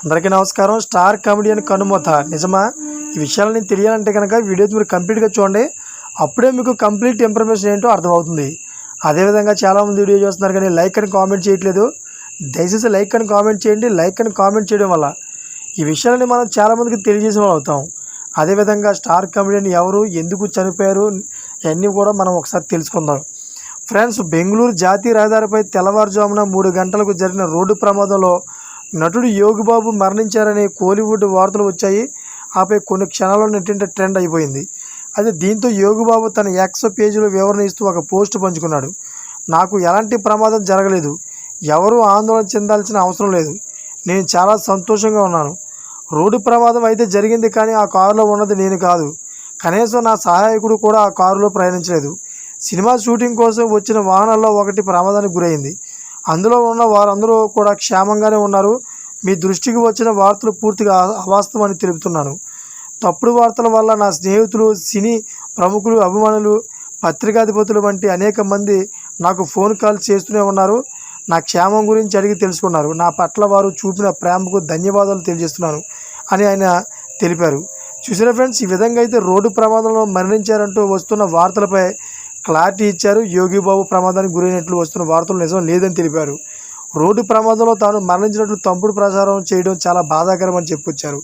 అందరికీ నమస్కారం. Star comedian కనుమూత. నిజమా? ఈ విషయాలని తెలియాలంటే కనుక వీడియోస్ మీరు కంప్లీట్గా చూడండి. అప్పుడే మీకు కంప్లీట్ ఇన్ఫర్మేషన్ ఏంటో అర్థమవుతుంది. అదేవిధంగా చాలామంది వీడియో చూస్తున్నారు కానీ లైక్ అని కామెంట్ చేయట్లేదు. దయచేసి లైక్ అని కామెంట్ చేయండి. లైక్ అని కామెంట్ చేయడం వల్ల ఈ విషయాలని మనం చాలామందికి తెలియజేసిన వాళ్ళు అవుతాం. అదేవిధంగా స్టార్ కామెడియన్ ఎవరు ఎందుకు చనిపోయారు ఇవన్నీ కూడా మనం ఒకసారి తెలుసుకుందాం. ఫ్రెండ్స్ బెంగళూరు జాతీయ రహదారిపై తెల్లవారుజామున మూడు గంటలకు జరిగిన రోడ్డు ప్రమాదంలో నటుడు యోగిబాబు మరణించారనే కోలీవుడ్ వార్తలు వచ్చాయి. ఆపై కొన్ని క్షణాల్లో నెట్టింట ట్రెండ్ అయిపోయింది. అయితే దీంతో యోగిబాబు తన ఎక్స్ పేజీలో వివరణ ఇస్తూ ఒక పోస్ట్ పంచుకున్నాడు. నాకు ఎలాంటి ప్రమాదం జరగలేదు. ఎవరూ ఆందోళన చెందాల్సిన అవసరం లేదు. నేను చాలా సంతోషంగా ఉన్నాను. రోడ్డు ప్రమాదం అయితే జరిగింది కానీ ఆ కారులో ఉన్నది నేను కాదు. కనీసం నా సహాయకుడు కూడా ఆ కారులో ప్రయాణించలేదు. సినిమా షూటింగ్ కోసం వచ్చిన వాహనాల్లో ఒకటి ప్రమాదానికి గురైంది. అందులో ఉన్న వారందరూ కూడా క్షేమంగానే ఉన్నారు. మీ దృష్టికి వచ్చిన వార్తలు పూర్తిగా అవాస్తవం అని తెలుపుతున్నాను. తప్పుడు వార్తల వల్ల నా స్నేహితులు సినీ ప్రముఖులు అభిమానులు పత్రికాధిపతులు వంటి అనేక మంది నాకు ఫోన్ కాల్ చేస్తూనే ఉన్నారు. నా క్షేమం గురించి అడిగి తెలుసుకున్నారు. నా పట్ల వారు చూపిన ప్రేమకు ధన్యవాదాలు తెలియజేస్తున్నాను అని ఆయన తెలిపారు. చూసారా ఫ్రెండ్స్ ఈ విధంగా అయితే రోడ్డు ప్రమాదంలో మరణించారంటూ వస్తున్న వార్తలపై క్లారిటీ ఇచ్చారు. యోగిబాబు ప్రమాదానికి గురైనట్లు వస్తున్న వార్తలు నిజం లేదని తెలిపారు. రోడ్డు ప్రమాదంలో తాను మరణించినట్లు తప్పుడు ప్రచారం చేయడం చాలా బాధాకరమని చెప్పొచ్చారు చెప్పుకొచ్చారు.